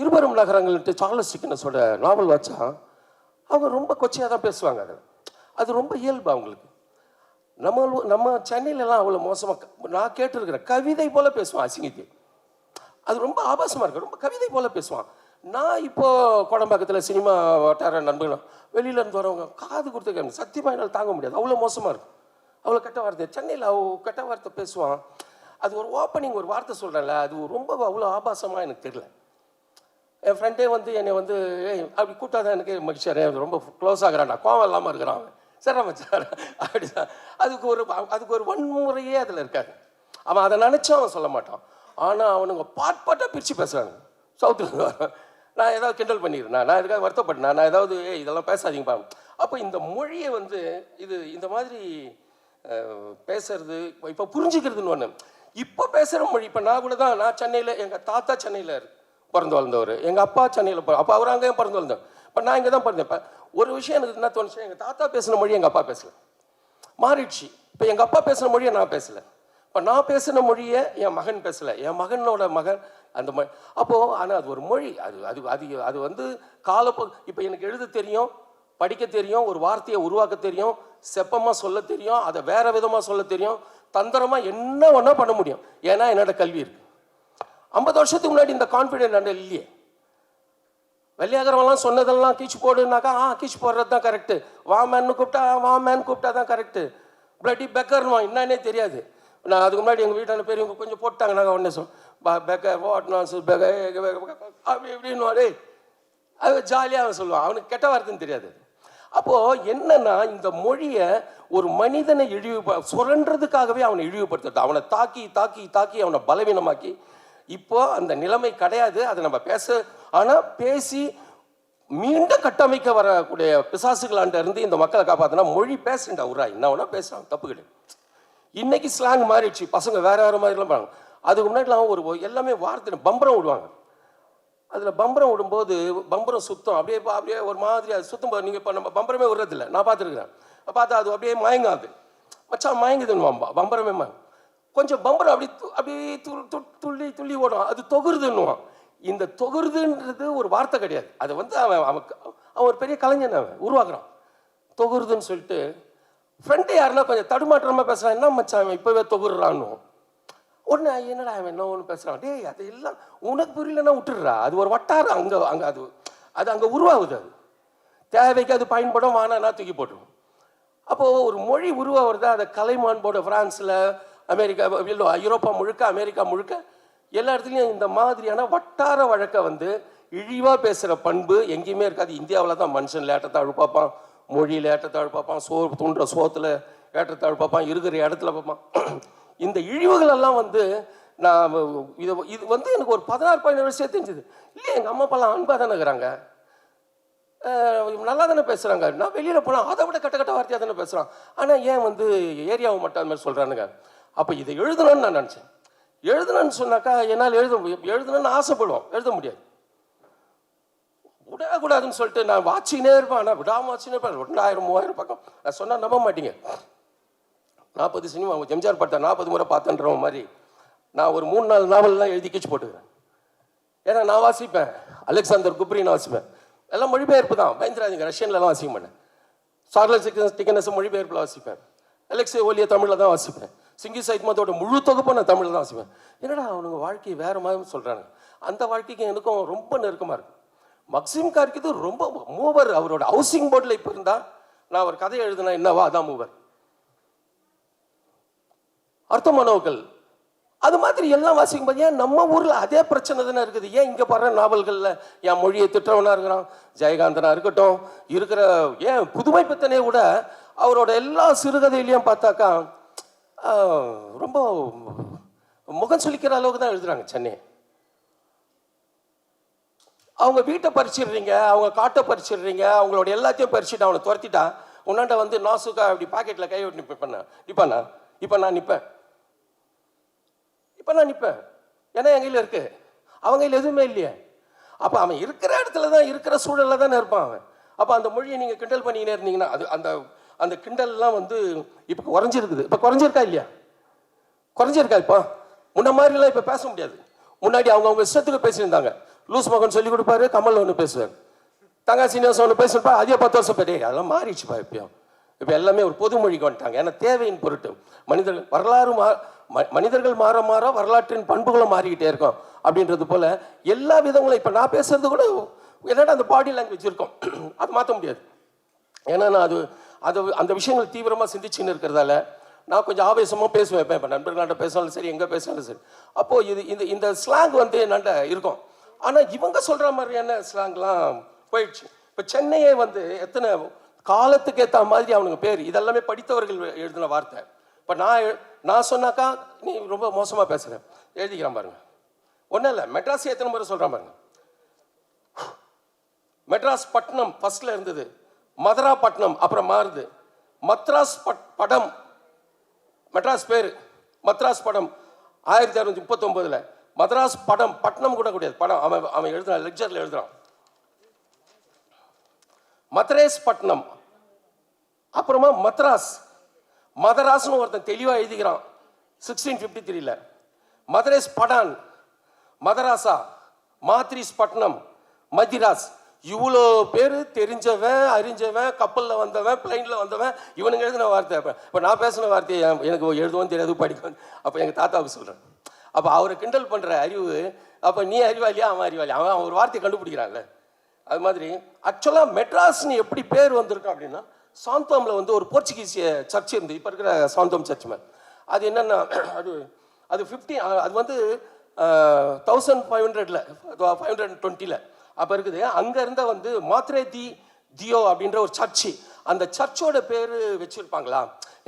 இருவரும் நகரங்கள்ட்டு சார்லஸ் சிக்கனஸோட நாவல் வச்சா அவங்க ரொம்ப கொச்சையாக தான் பேசுவாங்க அதில் அது ரொம்ப இயல்பு அவங்களுக்கு. நம்ம நம்ம சென்னையிலலாம் அவ்வளோ மோசமாக நான் கேட்டிருக்கிறேன் கவிதை போல் பேசுவான் அசிங்கத்தை. அது ரொம்ப ஆபாசமாக இருக்கு ரொம்ப கவிதை போல் பேசுவான். நான் இப்போ குடம்பாக்கத்தில் சினிமா வட்டார நண்பர்களும் வெளியிலேருந்து வரவங்க காது கொடுத்து கேட்கணும் சத்தியமாக என்னால் தாங்க முடியாது. அவ்வளோ மோசமாக இருக்கும் அவ்வளோ கெட்ட வார்த்தை. சென்னையில் அவ கெட்ட வார்த்தை பேசுவான். அது ஒரு ஓப்பனிங் ஒரு வார்த்தை சொல்கிறேன்ல அது ரொம்ப அவ்வளோ ஆபாசமாக எனக்கு தெரியல. என் ஃப்ரெண்டே வந்து என்னை வந்து ஏய் அப்படி கூட்டாதான் எனக்கு மகிழ்ச்சியாக ரொம்ப க்ளோஸ் ஆகிறான்டா கோவம் இல்லாமல் இருக்கிறான் அவன். சரி மச்சார் அப்படிதான் அதுக்கு ஒரு அதுக்கு ஒரு வன்முறையே அதில் இருக்காது. அவன் அதை நினச்சும் அவன் சொல்ல மாட்டான். ஆனால் அவனுங்க பாட் பாட்டாக பிரித்து பேசுகிறாங்க சவுத்தில் நான் ஏதாவது கிண்டல் பண்ணிடுறேன்? நான் இதுக்காக வருத்தப்பட்டேன் நான் ஏதாவது ஏய் இதெல்லாம் பேசாதீங்கப்பா. அப்போ இந்த மொழியை வந்து இது இந்த மாதிரி பேசுறது இப்போ புரிஞ்சுக்கிறதுன்னு ஒன்று இப்போ பேசுகிற மொழி இப்போ நான் கூட தான் நான் சென்னையில் எங்கள் தாத்தா சென்னையில் பிறந்து வளர்ந்தவர் எங்கள் அப்பா சென்னையில் அப்போ அவர் அங்கேயும் பிறந்து வளர்ந்தார் இப்போ நான் இங்கே தான் பிறந்தேன். இப்போ ஒரு விஷயம் எனக்கு என்ன தோணுச்சு எங்கள் தாத்தா பேசின மொழி எங்கள் அப்பா பேசல. மாறிடுச்சு. இப்போ எங்கள் அப்பா பேசின மொழியை நான் பேசலை. இப்போ நான் பேசின மொழியை என் மகன் பேசலை. என் மகனோட மகன் அந்த மொழி அப்போது ஆனால் அது ஒரு மொழி. அது அது அது அது வந்து காலப்போ இப்போ எனக்கு எழுத தெரியும் படிக்க தெரியும் ஒரு வார்த்தையை உருவாக்க தெரியும் செப்பமாக சொல்ல தெரியும் அதை வேறு விதமாக சொல்ல தெரியும் தந்திரமாக என்ன வேணால் பண்ண முடியும். ஏன்னா என்னோட கல்வி இருக்குது ஐம்பது வருஷத்துக்கு முன்னாடி இந்த கான்ஃபிடென்ட் என்கிட்ட இல்லையே. வெள்ளியாகரவெல்லாம் சொன்னதெல்லாம் கீச்சு போடுனாக்கா ஆ கீச்சு போடுறது தான் கரெக்டு வா மேன்னு கூப்பிட்டா வா மேன் கூப்பிட்டா தான் கரெக்டு பிளட்டி பெக்கர்னுவான் என்னன்னே தெரியாது. நான் அதுக்கு முன்னாடி எங்கள் வீட்டான பெரியவங்க கொஞ்சம் போட்டாங்க நாங்கள் உடனே சொல் பெக்கர் வாட் நான் பெக்கர் அப்படி இப்படின்னு அது ஜாலியாக அவன் சொல்லுவான். அவனுக்கு கெட்ட வார்த்தைன்னு தெரியாது அப்போது என்னன்னா இந்த மொழியை ஒரு மனிதனை இழிவு சுரண்டுறதுக்காகவே அவனை இழிவுபடுத்துறது அவனை தாக்கி தாக்கி தாக்கி அவனை பலவீனமாக்கி இப்போ அந்த நிலைமை கிடையாது அதை நம்ம பேச ஆனால் பேசி மீண்டும் கட்டமைக்க வரக்கூடிய பிசாசுகளாண்ட இருந்து இந்த மக்களை காப்பாற்றினா மொழி பேசுண்டா உரா என்ன வேணா பேசுறான் தப்பு கிடையாது. இன்னைக்கு ஸ்லாங் மாறிடுச்சு பசங்க வேற வேற மாதிரிலாம் பாருங்க அதுக்கு முன்னாடிலாம் ஒரு எல்லாமே வார்த்தை பம்பரம் விடுவாங்க. அதில் பம்பரம் விடும்போது பம்பரம் சுத்தம் அப்படியே அப்படியே ஒரு மாதிரி அது சுத்தம் போது நீங்கள் இப்போ நம்ம பம்பரமே விடுறதில்ல. நான் பார்த்துருக்குறேன். பார்த்தா அது அப்படியே மயங்காது. மச்சான் மயங்குதுன்னு பம்பரமே மயங்கும் கொஞ்சம் பம்பரம் அப்படி து- அப்படியே து- து- துள்ளி துள்ளி ஓடும். அது தொகுருதுன்னுவான். இந்த தொகுருதுன்றது ஒரு வார்த்தை கிடையாது. அதை வந்து அவன் அவன் அவன் ஒரு பெரிய கலைஞன் அவன் உருவாக்குறான். தொகுருதுன்னு சொல்லிட்டு ஃப்ரெண்டு யாருன்னா கொஞ்சம் தடுமாற்றமாக பேசுகிறான் என்ன மச்சான் அவன் இப்போவே தொகுறான்னு உடனே என்னடா அவன் என்ன ஒன்று பேசுகிறான் டேய் அது எல்லாம் உனக்கு புரியலன்னா விட்டுடுறா. அது ஒரு வட்டாரம் அங்கே அங்கே அது அது அங்கே உருவாகுது அது. தேவைக்கு அது பயன்படும் வானா தூக்கி போட்டுரும். அப்போது ஒரு மொழி உருவாகிறதா அதை கலைமான் போட ஃப்ரான்ஸில் அமெரிக்கா இல்லை ஐரோப்பா முழுக்க அமெரிக்கா முழுக்க எல்லா இடத்துலையும் இந்த மாதிரியான வட்டார வழக்கை வந்து இழிவாக பேசுகிற பண்பு எங்கேயுமே இருக்காது. இந்தியாவில் தான் மனுஷன் ஏற்றத்தாழ்வு பார்ப்பான் மொழியில் ஏற்றத்தாழ்வு பார்ப்பான் சோ தூண்டுற சோத்தில் ஏற்றத்தாழ்வு பார்ப்பான் இருக்கிற இடத்துல பார்ப்பான். இந்த இழிவுகள் எல்லாம் வந்து நான் இது இது வந்து எனக்கு ஒரு பதினாறு பதினேழு வருஷம் தெரிஞ்சுது. இல்லை எங்கள் அம்மா அப்பாலாம் அன்பாக தானே இருக்கிறாங்க. நல்லா தானே பேசுகிறாங்க நான் வெளியில் போனால் அதை விட கட்ட கட்ட வார்த்தையாக தானே பேசுகிறான் ஆனால் ஏன் வந்து ஏரியாவை மட்டும் அது மாதிரி சொல்கிறானுங்க அப்போ இதை எழுதணும்னு நான் நினச்சேன். எழுதணும்னு சொன்னாக்கா என்னால் எழுத முடியும் எழுதணும்னு ஆசைப்படுவோம் எழுத முடியாது. விடக்கூடாதுன்னு சொல்லிட்டு நான் வாட்சினே இருப்பேன். ஆனால் விடாமல் வாட்சினே இருப்பேன். ரெண்டாயிரம் மூவாயிரம் பக்கம். நான் சொன்னால் நம்ப மாட்டீங்க. நாற்பது சினிமா எம்ஜிஆர் பட்ட நாற்பது முறை பார்த்தன்ற மாதிரி நான் ஒரு மூணு நாலு நாவல்லாம் எழுதி கிச்சு போட்டுக்கிறேன். ஏன்னா நான் வாசிப்பேன். அலெக்சாந்தர் குப்ரி நான் வாசிப்பேன். எல்லாம் மொழிபெயர்ப்பு தான். பயந்துராதிங்க ரஷ்யன்லலாம் வாசிக்க மாட்டேன். சார்லஸ் டிக்கனஸ் மொழிபெயர்ப்பில் வாசிப்பேன். அலெக்சே ஓலிய தமிழில் தான் வாசிப்பேன். சிங்கி சைத்மத்தோட முழு தொகுப்பும் நான் தமிழில் தான் வாசிப்பேன். என்னடா அவனுங்க வாழ்க்கை வேறு மாதிரி சொல்கிறாங்க அந்த வாழ்க்கைக்கு எனக்கும் ரொம்ப நெருக்கமாக இருக்கு. மக்சிம் கார்க்கு இது ரொம்ப மூவர். அவரோட ஹவுசிங் போர்டில் இப்போ இருந்தால் நான் ஒரு கதை எழுதுனா என்னவா அதான் மூவர். அர்த்த மனோக்கள் அது மாதிரி எல்லாம் வாசிக்கும் போது ஏன் நம்ம ஊரில் அதே பிரச்சனை தானே இருக்குது? ஏன் இங்கே பாரு நாவல்களில் என் மொழியை திட்டவனாக இருக்கிறான்? ஜெயகாந்தனாக இருக்கட்டும் இருக்கிற ஏன் புதுமை பித்தனே கூட அவரோட எல்லா சிறுகதையிலையும் பார்த்தாக்கா ரொம்ப முகம் சொல்லிக்கிற அளவுக்கு தான் எழுதுறாங்க சென்னை அவங்க வீட்டை பறிச்சிடுறீங்க அவங்க காட்டை பறிச்சிடுறீங்க அவங்களோட எல்லாத்தையும் பறிச்சுட்டு அவனை துரத்திட்டான் உன்னாண்ட வந்து நாசுக்கா அப்படி பாக்கெட்டில் கை விட்டு நிற்பேன் நிற்பானா இப்போ நான் நிற்பேன் இப்போ நான் நிற்பேன் ஏன்னா என் கையில் இருக்கு. அவன் கையில் எதுவுமே இல்லையே. அப்போ அவன் இருக்கிற இடத்துல தான் இருக்கிற சூழலில் தானே இருப்பான் அவன். அப்போ அந்த மொழியை நீங்கள் கிண்டல் பண்ணிக்கினே இருந்தீங்கன்னா அது அந்த அந்த கிண்டல்லாம் வந்து இப்போ குறைஞ்சிருக்குது. இப்போ குறைஞ்சிருக்கா இல்லையா? குறைஞ்சிருக்கா இப்போ? முன்ன மாதிரிலாம் இப்போ பேச முடியாது. முன்னாடி அவங்க அவங்க இஷ்டத்துக்கு பேசியிருந்தாங்க. லூஸ் மகன் சொல்லி கொடுப்பாரு கமல் ஒன்று பேசுவார். தங்கா சீனிவாசன் ஒன்று பேசிருப்பா அதே பத்து வருஷம் பேரே அதெல்லாம் மாறிடுச்சுப்பா இப்பயும். இப்போ எல்லாமே ஒரு பொது மொழிக்கு வந்துட்டாங்க. ஏன்னா தேவையின் பொருட்டு. மனிதர்கள் வரலாறு மா ம- மனிதர்கள் மாற மாற வரலாற்றின் பண்புகளும் மாறிக்கிட்டே இருக்கும் அப்படின்றது போல எல்லா விதங்களும் இப்போ நான் பேசுறது கூட என்னடா அந்த பாடி லாங்குவேஜ் இருக்கும். அது மாற்ற முடியாது. ஏன்னா நான் அது அது அந்த விஷயங்கள் தீவிரமாக சிந்திச்சுன்னு இருக்கிறதால நான் கொஞ்சம் ஆவேசமாக பேசுவேன். இப்போ இப்போ நண்பர்களாண்ட பேசினாலும் சரி எங்கே பேசினாலும் சரி. அப்போது இது இந்த இந்த ஸ்லாங் வந்து என்னண்ட இருக்கும். ஆனால் இவங்க சொல்கிற மாதிரியான ஸ்லாங்லாம் போயிடுச்சு. இப்போ சென்னையே வந்து எத்தனை காலத்துக்கு ஏற்ற மாதிரி அவனுங்க பேர் இதெல்லாமே படித்தவர்கள் எழுதின வார்த்தை. இப்போ நான் நான் சொன்னாக்கா நீ ரொம்ப மோசமாக பேசுகிறேன் எழுதிக்கிறான் பாருங்க. ஒன்றும் இல்லை மெட்ராஸ் எத்தனை முறை சொல்கிறான் பாருங்க. மெட்ராஸ் பட்டினம் ஃபஸ்ட்டில் இருந்தது. மதுரா பட்டினம் அப்புறம் மாறுது. மத்ராஸ் பட் படம். மெட்ராஸ் பேர். மத்ராஸ் படம் ஆயிரத்தி அறுநூத்தி முப்பத்தொம்போதுல. மதராஸ் படம் பட்னம் கூட கிடையாது. படம் அவன் அவன் எழுதுறான் லெக்சரில் எழுதுறான். மத்ரேஸ் பட்டணம் அப்புறமா மத்ராஸ். மதராஸ்னு ஒருத்தன் தெளிவாக எழுதிக்கிறான். சிக்ஸ்டீன் ஃபிஃப்டி த்ரீல மதரேஸ் படான். மதராசா. மாத்ரிஸ் பட்டணம் மதிராஸ் இவ்வளோ பேர் தெரிஞ்சவன் அறிஞ்சவன் கப்பலில் வந்தவன் பிளைனில் வந்தவன் இவனுங்க எழுதின வார்த்தை. இப்போ இப்போ நான் பேசின வார்த்தையை எனக்கு எழுதவும் தெரியாது படிக்கவும். அப்போ எங்கள் தாத்தாவுக்கு சொல்கிறேன் அப்போ அவரை கிண்டல் பண்ணுற அறிவு அப்போ நீ அறிவாளியா அவன் அறிவாளி அவன் அவன் ஒரு வார்த்தையை கண்டுபிடிக்கிறான்ல. அது மாதிரி ஆக்சுவலாக மெட்ராஸ்னு எப்படி பேர் வந்திருக்கும் அப்படின்னா சாந்தோமில் வந்து ஒரு போர்ச்சுகீசிய சர்ச் இருந்து இப்போ இருக்கிற சாந்தோம் சர்ச் மேல். அது என்னென்னா அது அது ஃபிஃப்டி அது வந்து தௌசண்ட் ஃபைவ் ஹண்ட்ரட்ல ஃபைவ் ஹண்ட்ரட் டுவெண்ட்டியில் அப்போ இருக்குது அங்கே இருந்த வந்து மாத்ரே தி தியோ அப்படின்ற ஒரு சர்ச்சு. அந்த சர்ச்சோட பேர் வச்சுருப்பாங்களா?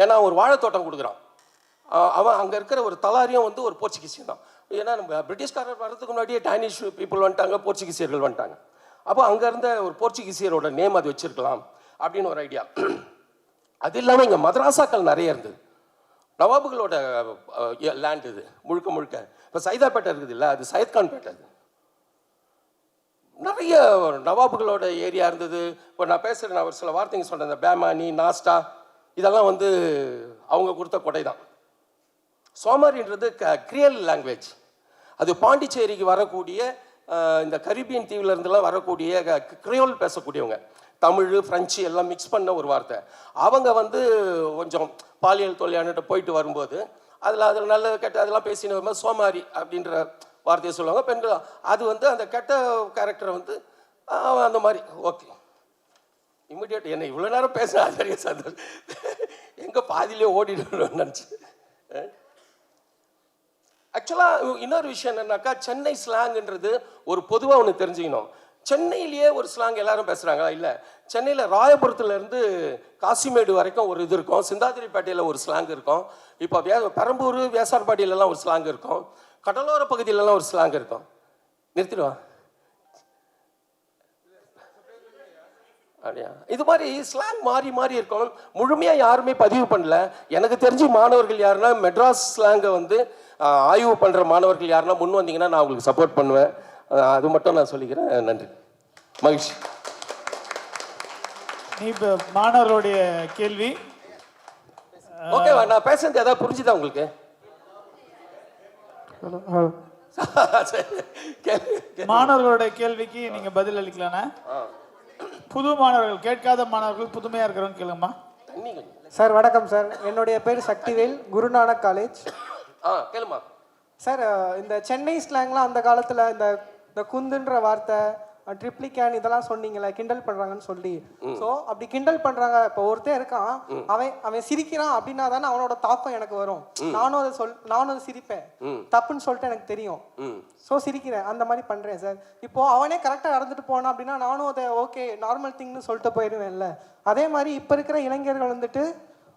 ஏன்னா ஒரு வாழைத்தோட்டம் கொடுக்குறான். அவன் அங்கே இருக்கிற ஒரு தலாரியும் வந்து ஒரு போர்ச்சுகீசியன் தான். ஏன்னா நம்ம பிரிட்டிஷ்காரர் வர்றதுக்கு முன்னாடியே டைனிஷ் பீப்புள் வந்துட்டாங்க போர்ச்சுகீசியர்கள் வந்துட்டாங்க. அப்போ அங்கே இருந்த ஒரு போர்ச்சுகீசியரோட நேம் அது வச்சுருக்கலாம் அப்படின்னு ஒரு ஐடியா. அது இல்லாமல் இங்கே மதராசாக்கள் நிறைய இருந்தது. நவாபுகளோட லேண்ட் இது. முழுக்க முழுக்க. இப்போ சைதாப்பேட்டை இருக்குது இல்லை அது சையத்கான் பேட்டை அது. நிறைய நவாபுகளோட ஏரியா இருந்தது. இப்போ நான் பேசுகிறேன் நான் ஒரு சில வார்த்தைங்க சொல்கிறேன் இந்த பேமானி நாஸ்டா இதெல்லாம் வந்து அவங்க கொடுத்த கொடை தான். சோமாரின்றது க கிரியல் லாங்குவேஜ் அது பாண்டிச்சேரிக்கு வரக்கூடிய இந்த கரிபியன் தீவுல இருந்தெல்லாம் வரக்கூடிய க- கிரியோல் பேசக்கூடியவங்க. தமிழ் ஃப்ரெஞ்சு எல்லாம் மிக்ஸ் பண்ண ஒரு வார்த்தை. அவங்க வந்து கொஞ்சம் பாலியல் தொழிலாளர்கிட்ட போயிட்டு வரும்போது அதில் அதில் நல்லது கெட்ட அதெல்லாம் பேசின வரும்போது சோமாரி அப்படின்ற வார்த்தையை சொல்லுவாங்க பெண்கள் அது வந்து அந்த கெட்ட கேரக்டரை வந்து அந்த மாதிரி. ஓகே இமிடியேட் என்ன இவ்வளோ நேரம் பேச ஆச்சரிய சந்தோஷம் எங்கே பாதியிலே ஓடிட்டு நினச்சி ஆக்சுவலாக இன்னொரு விஷயம் என்னன்னாக்கா சென்னை ஸ்லாங்ன்றது ஒரு பொதுவாக ஒன்று தெரிஞ்சுக்கணும். சென்னையிலேயே ஒரு ஸ்லாங் எல்லாரும் பேசுகிறாங்களா இல்லை. சென்னையில் ராயபுரத்துலேருந்து காசிமேடு வரைக்கும் ஒரு இது இருக்கும். சிந்தாதிரிப்பேட்டையில் ஒரு ஸ்லாங் இருக்கும். இப்போ வே பெரம்பூர் வேசார்பாடியிலலாம் ஒரு ஸ்லாங் இருக்கும். கடலோர பகுதியிலலாம் ஒரு ஸ்லாங் இருக்கும். நிறுத்திடுவா. அப்படியா? இது மாதிரி ஸ்லாங் மாறி மாறி இருக்கும். முழுமையாக யாருமே பதிவு பண்ணல. எனக்கு தெரிஞ்சு மாணவர்கள் யாருன்னா மெட்ராஸ் ஸ்லாங்கை வந்து ஆய்வு பண்ணுற மாணவர்கள் யாருன்னா முன் வந்தீங்கன்னா நான் உங்களுக்கு சப்போர்ட் பண்ணுவேன். அது மட்டும் நான் சொல்லிக்கிறேன். நன்றி. மகிழ்ச்சி. நீ இப்போ மாணவர்களுடைய கேள்வி. ஓகேவா? நான் பேசுறது ஏதாவது புரிஞ்சுதா உங்களுக்கு. மாணவர்களுடைய கேள்விக்கு நீங்க பதில் அளிக்கலாண்ணா புது மாணவர்கள் கேட்காத மாணவர்கள் புதுமையா இருக்கிறவங்க கேளுங்கம்மா. சார் வணக்கம் சார். என்னுடைய பேர் சக்திவேல் குருநானக் காலேஜ். ஆ கேளுமா. சார் இந்த சென்னை ஸ்லாங்லாம் அந்த காலத்தில் இந்த இந்த குந்துன்ற வார்த்தை ட்ரிப்ளிகேன் இதெல்லாம் சொன்னீங்களே கிண்டல் பண்றாங்கன்னு சொல்லி. ஸோ அப்படி கிண்டல் பண்றாங்க. இப்போ ஒருத்தன் இருக்கான் அவன் அவன் சிரிக்கிறான் அப்படின்னா தானே அவனோட தாக்கம் எனக்கு வரும். நானும் அதை சொல் நானும் அதை சிரிப்பேன். தப்புன்னு சொல்லிட்டு எனக்கு தெரியும். ஸோ சிரிக்கிறேன். அந்த மாதிரி பண்றேன் சார் இப்போ அவனே கரெக்டாக நடந்துட்டு போனான் அப்படின்னா நானும் அதை ஓகே நார்மல் திங்னு சொல்லிட்டு போயிடுவேன்ல. அதே மாதிரி இப்போ இருக்கிற இளைஞர்கள் வந்துட்டு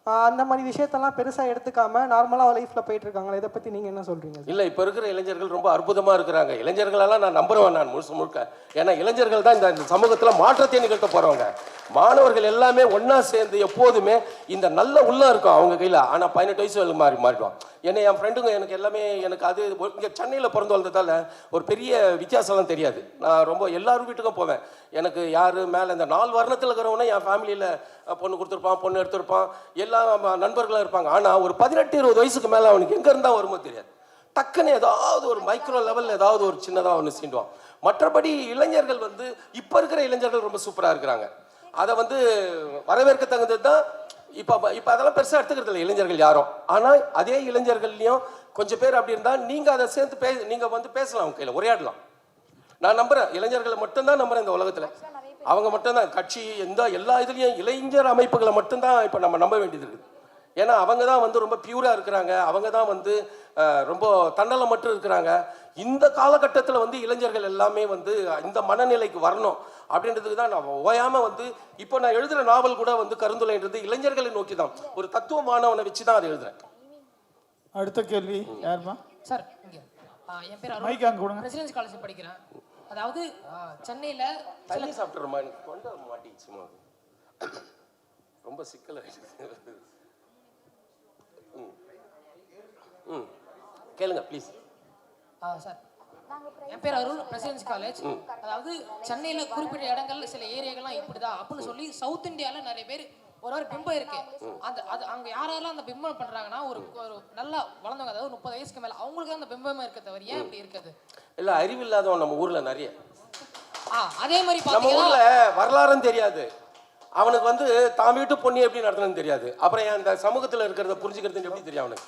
அந்த மாதிரி விஷயத்தெல்லாம் பெருசாக எடுத்துக்காம நார்மலாக லைஃப்ல போயிட்டு இருக்காங்களா இதை பற்றி நீங்கள் என்ன சொல்கிறீங்க இல்லை இப்போ இருக்கிற இளைஞர்கள் ரொம்ப அற்புதமாக இருக்கிறாங்க. இளைஞர்களெல்லாம் நான் நம்புறேன் நான் முழுசு முழுக்க. ஏன்னா இளைஞர்கள் தான் இந்த இந்த சமூகத்தில் மாற்றத்தை நிகழ்த்த போகிறவங்க மாணவர்கள் எல்லாமே ஒன்றா சேர்ந்து எப்போதுமே இந்த நல்ல உள்ளம் இருக்கும் அவங்க கையில். ஆனால் பதினெட்டு வயசு வரைக்கும் மாறி மாறிடுவான் என்னை என் ஃப்ரெண்டுங்க எனக்கு எல்லாமே எனக்கு அது இங்கே சென்னையில் பிறந்து வளர்ந்ததால ஒரு பெரிய வித்தியாசம்லாம் தெரியாது. நான் ரொம்ப எல்லாரும் வீட்டுக்கும் போவேன். எனக்கு யார் மேலே இந்த நாலு வர்ணத்தில் இருக்கிறவனே என் ஃபேமிலியில் பொண்ணு கொடுத்துருப்பான் பொண்ணு எடுத்திருப்பான். எல்லா நண்பர்களும் இருப்பாங்க. ஆனால் ஒரு பதினெட்டு இருபது வயசுக்கு மேலே அவனுக்கு எங்கே இருந்தால் வருமோ தெரியாது. டக்குன்னு ஏதாவது ஒரு மைக்ரோ லெவலில் ஏதாவது ஒரு சின்னதாக ஒன்று சீண்டுவான் மற்றபடி இளைஞர்கள் வந்து இப்போ இருக்கிற இளைஞர்கள் ரொம்ப சூப்பராக இருக்கிறாங்க. அதை வந்து வரவேற்க தகுந்தது தான் இப்போ இப்போ அதெல்லாம் பெருசாக எடுத்துக்கிறது இல்லை இளைஞர்கள் யாரும். ஆனால் அதே இளைஞர்கள்லையும் கொஞ்சம் பேர் அப்படி இருந்தால் நீங்கள் அதை சேர்த்து பே நீங்கள் வந்து பேசலாம் அவங்க கையில் உரையாடலாம். நான் நம்புறேன் இளைஞர்களை மட்டும்தான் நம்புறேன் இந்த உலகத்தில். அவங்க மட்டும்தான் கட்சி எந்த எல்லா இதுலேயும் இளைஞர் அமைப்புகளை மட்டும்தான் இப்போ நம்ம நம்ப வேண்டியது இருக்குது ஏன்னா அவங்க தான் வந்து ரொம்ப பியூராக இருக்கிறாங்க. அவங்க தான் வந்து ரொம்ப தன்னலம் மட்டும் இருக்கிறாங்க. இந்த காலகட்டத்தில் வந்து இளைஞர்கள் எல்லாமே வந்து இந்த மனநிலைக்கு வரணும் அப்படின்றதுக்கு தான் நான் ஓயாமல் வந்து இப்போ நான் எழுதுகிற நாவல் கூட வந்து கருந்துளைன்றது இளைஞர்களை நோக்கி தான். ஒரு தத்துவமானவனை வச்சு தான் அதை எழுதுறேன். அடுத்த கேள்வி யாருமா? சார் இங்க. ஆ, என் பேர் அருண். மைக் அங்க கொடுங்க. பிரசிடென்சி காலேஜ் படிக்கிறேன். அதாவது சென்னையில தண்ணி சாப்பிட்றமா எனக்கு தொண்டை மாட்டிச்சுமா ரொம்ப சிக்கலாயிடுச்சு ம். ம். கேளுங்க ப்ளீஸ் ஆ, சார். என் பேர் அருள் பிரசிடென்சி காலேஜ் அதாவது சென்னையில குறிப்பிட்ட இடங்கள்ல சில ஏரியாக்கள்லாம் இப்படிதான். அப்படின்னு சொல்லி சவுத் இந்தியால நிறைய பேர் ஒரு ஒரு பிம்பம் இருக்கு. அந்த அது அங்க யாரெல்லாம் அந்த பிம்பம் பண்றாங்கன்னா ஒரு ஒரு நல்லா வளர்ந்தவங்க அதாவது முப்பது வயசுக்கு மேல அவங்களுக்கு அந்த பிம்பமே இருக்க தவிர ஏன் இப்படி இருக்குது? இல்லை அறிவில்லாதவன் நம்ம ஊரில் நிறைய. ஆ அதே மாதிரி நம்ம ஊரில் வரலாறும் தெரியாது. அவனுக்கு வந்து தான் வீட்டு பொண்ணு எப்படி நடத்தணும்னு தெரியாது. அப்புறம் ஏன் அந்த சமூகத்தில் இருக்கிறத புரிஞ்சுக்கிறது எப்படி தெரியும் அவனுக்கு?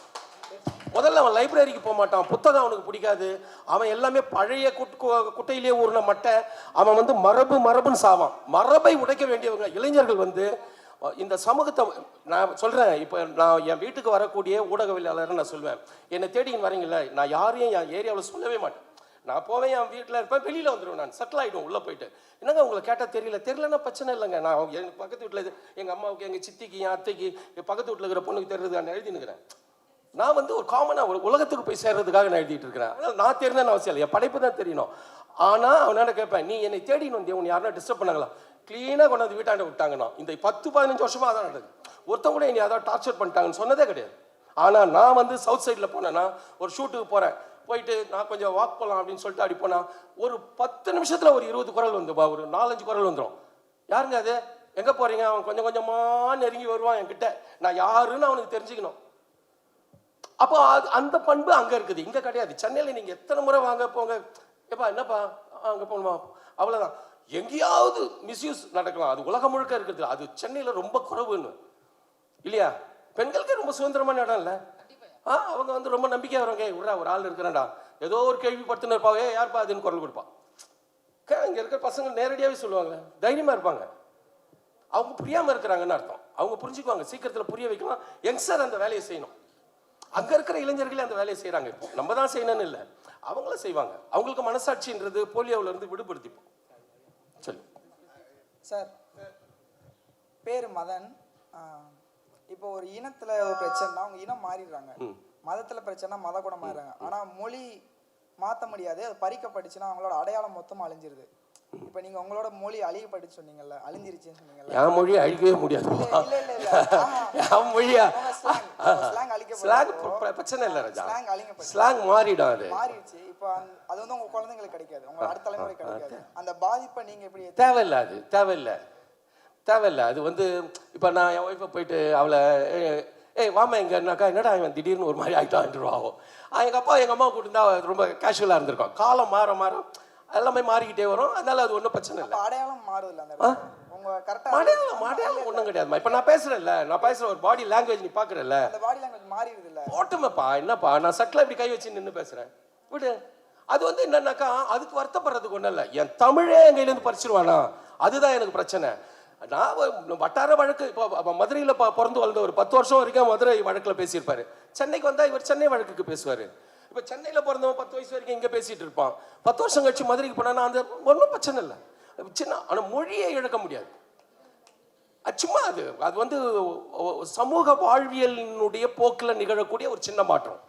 முதல்ல அவன் லைப்ரரிக்கு போக மாட்டான். புத்தகம் அவனுக்கு பிடிக்காது. அவன் எல்லாமே பழைய குட் குட்டையிலேயே ஊறின மட்டை. அவன் வந்து மரபு மரபுன்னு சாவான். மரபை உடைக்க வேண்டியவங்க இளைஞர்கள் வந்து இந்த சமூகத்தை நான் சொல்கிறேன் இப்போ நான் என் வீட்டுக்கு வரக்கூடிய ஊடகவியலாளர் நான் சொல்லுவேன் என்னை தேடிங்க வரீங்களே நான் யாரையும் என் ஏரியாவில் சொல்லவே மாட்டேன். நான் போவேன் என் வீட்டில் இருப்பேன் வெளியில் வந்துடுவேன் நான். செட்டில் ஆகிடும் உள்ளே போயிட்டு. என்னங்க உங்களை கேட்டால் தெரியல? தெரியலன்னா பிரச்சனை இல்லைங்க. நான் எங்கள் பக்கத்து வீட்டில் இது எங்கள் அம்மாவுக்கு எங்கள் சித்திக்கு என் அத்தைக்கு என் பக்கத்து வீட்டில் இருக்கிற பொண்ணுக்கு தெரியுது நான் எழுதினுக்கிறேன் நான் வந்து ஒரு காமனாக ஒரு உலகத்துக்கு போய் சேர்றதுக்காக நான் எழுதிட்டு இருக்கிறேன். அதனால் நான் தெரிஞ்சேன்னு அவசியம் இல்லை. என் படைப்பு தான் தெரியணும். ஆனால் அவனால கேட்பேன் நீ என்னை தேடினு வந்து உன் யாரும் டிஸ்டர்ப் பண்ணாங்களா? க்ளீனாக கொண்டாந்து வீட்டாண்ட விட்டாங்கண்ணா. இந்த பத்து பதினஞ்சு வருஷமாக அதான் நடக்குது. ஒருத்தன் கூட என்னை அதாவது டார்ச்சர் பண்ணிட்டாங்கன்னு சொன்னதே கிடையாது. ஆனால் நான் வந்து சவுத் சைடில் போனேன்னா ஒரு ஷூட்டுக்கு போகிறேன் போயிட்டு நான் கொஞ்சம் வாக் போகலாம் அப்படின்னு சொல்லிட்டு அப்படி போனால் ஒரு பத்து நிமிஷத்தில் ஒரு இருபது குரல் வந்துப்பா ஒரு நாலஞ்சு குரல் வந்துடும் யாருங்க அது? எங்கே போகிறீங்க அவன் கொஞ்சம் கொஞ்சமாக நெருங்கி வருவான் என்கிட்ட. நான் யாருன்னு அவனுக்கு தெரிஞ்சுக்கணும். அப்போ அது அந்த பண்பு அங்கே இருக்குது இங்கே கிடையாது. சென்னையில் நீங்கள் எத்தனை முறை வாங்க போங்க ஏப்பா என்னப்பா? அங்கே போகணுமா? அவ்வளோதான் எங்கேயாவது மிஸ்யூஸ் நடக்கலாம். அது உலகம் முழுக்க இருக்கிறது அது சென்னையில் ரொம்ப குறவுன்னு. இல்லையா? பெண்களுக்கு ரொம்ப சுதந்திரமான இடம் இல்லை ஆ அவங்க வந்து ரொம்ப நம்பிக்கை வரவங்க விட்றா ஒரு ஆள் இருக்கிறான்டா. ஏதோ ஒரு கேள்வி படுத்துன்னு இருப்பா ஏ யார்ப்பா? அதுன்னு குரல் கொடுப்பான் கே, இங்கே இருக்கிற பசங்க நேரடியாகவே சொல்லுவாங்க தைரியமாக இருப்பாங்க. அவங்க புரியாமல் இருக்கிறாங்கன்னு அர்த்தம். அவங்க புரிஞ்சுக்குவாங்க. சீக்கிரத்தில் புரிய வைக்கலாம். யங்ஸ்டர் அந்த வேலையை செய்யணும். அங்கே இருக்கிற இளைஞர்களே அந்த வேலையை செய்கிறாங்க இப்போ. நம்ம தான் செய்யணும்னு இல்லை. அவங்களும் செய்வாங்க. அவங்களுக்கு மனசாட்சின்றது போலியோவிலேருந்து விடுபடுத்திப்போம். சொல்லு. சார் பேர் மதன். இப்போ ஒரு இனத்துல ஒரு பிரச்சனைனா அவங்க இனம் மாறிடுறாங்க. மதத்துல பிரச்சனை மத கூட மாறுறாங்க ஆனா மொழி மாத்த முடியாது. அது பறிக்கப்பட்டுச்சுன்னா அவங்களோட அடையாளம் மொத்தமா அழிஞ்சிருது. இப்போ நீங்க உங்களோட மொழி அழியப்பட்டுச்சு சொன்னீங்கல்ல அழிஞ்சிருச்சுன்னு சொன்னீங்கல்ல. என் மொழியை அழிக்கவே முடியாது. இல்ல இல்ல இல்ல. என் மொழியா உங்க slang ஸ்லாங் பிரச்சனை இல்லை ராஜா. ஸ்லாங் அழிக்கப்பட்டு ஸ்லாங் மாறிடும் அது. மாறிடுச்சு. இப்போ அது வந்து உங்க குழந்தைங்களுக்கு கிடைக்காது. உங்க அடுத்த தலைமுறை கிடைக்காது. அந்த பாதிப்பை நீங்க எப்படி தேவையில்லை அது. தேவையில்லை. தேவையில்லை. அது வந்து இப்போ நான் என் ஒய்ஃபை போயிட்டு அவளை "ஏய், வாமா எங்கன்னாக்கா என்னடா இவன் திடீர்னு ஒரு மாதிரி ஆகிட்டான்ருவாகும் எங்கள் அப்பா எங்கள் அம்மா கூட்டிருந்தா ரொம்ப கேஷுவலாக இருந்திருக்கும் காலம் மாற மாற எல்லாமே மாறிக்கிட்டே வரும். அதனால அது ஒன்றும் பிரச்சனை இல்லை. அடையாளம் மாறுதுல்ல மடையாளம் மடையாளம் ஒன்றும் கிடையாதுமா இப்போ நான் பேசுகிறேன்ல நான் பேசுகிற ஒரு பாடி லாங்குவேஜ் நீ பார்க்குறல்ல அந்த பாடி லாங்குவேஜ் மாறிடுது இல்ல ஓட்டுமேப்பா என்னப்பா? நான் சட்டில் இப்படி கை வச்சு நின்று பேசுகிறேன் விடு. அது வந்து என்னன்னாக்கா அதுக்கு வருத்தப்படுறதுக்கு ஒன்றும் இல்லை. என் தமிழே என் கையிலேருந்து பறிச்சிருவானா? அதுதான் எனக்கு பிரச்சனை. நான் வட்டார வழக்கு இப்போ மதுரையில் பிறந்து வளர்ந்த ஒரு பத்து வருஷம் வரைக்கும் மதுரை வழக்கில் பேசியிருப்பார். சென்னைக்கு வந்தால் இவர் சென்னை வழக்குக்கு பேசுவார். இப்போ சென்னையில் பிறந்தவன் பத்து வயசு வரைக்கும் இங்கே பேசிகிட்டு இருப்பான். பத்து வருஷம் கழிச்சு மதுரைக்கு போனால் அந்த ஒன்றும் பிரச்சனை இல்லை. சின்ன ஆனால் மொழியை இழக்க முடியாது. அது சும்மா அது அது வந்து சமூக வாழ்வியலினுடைய போக்கில் நிகழக்கூடிய ஒரு சின்ன மாற்றம்.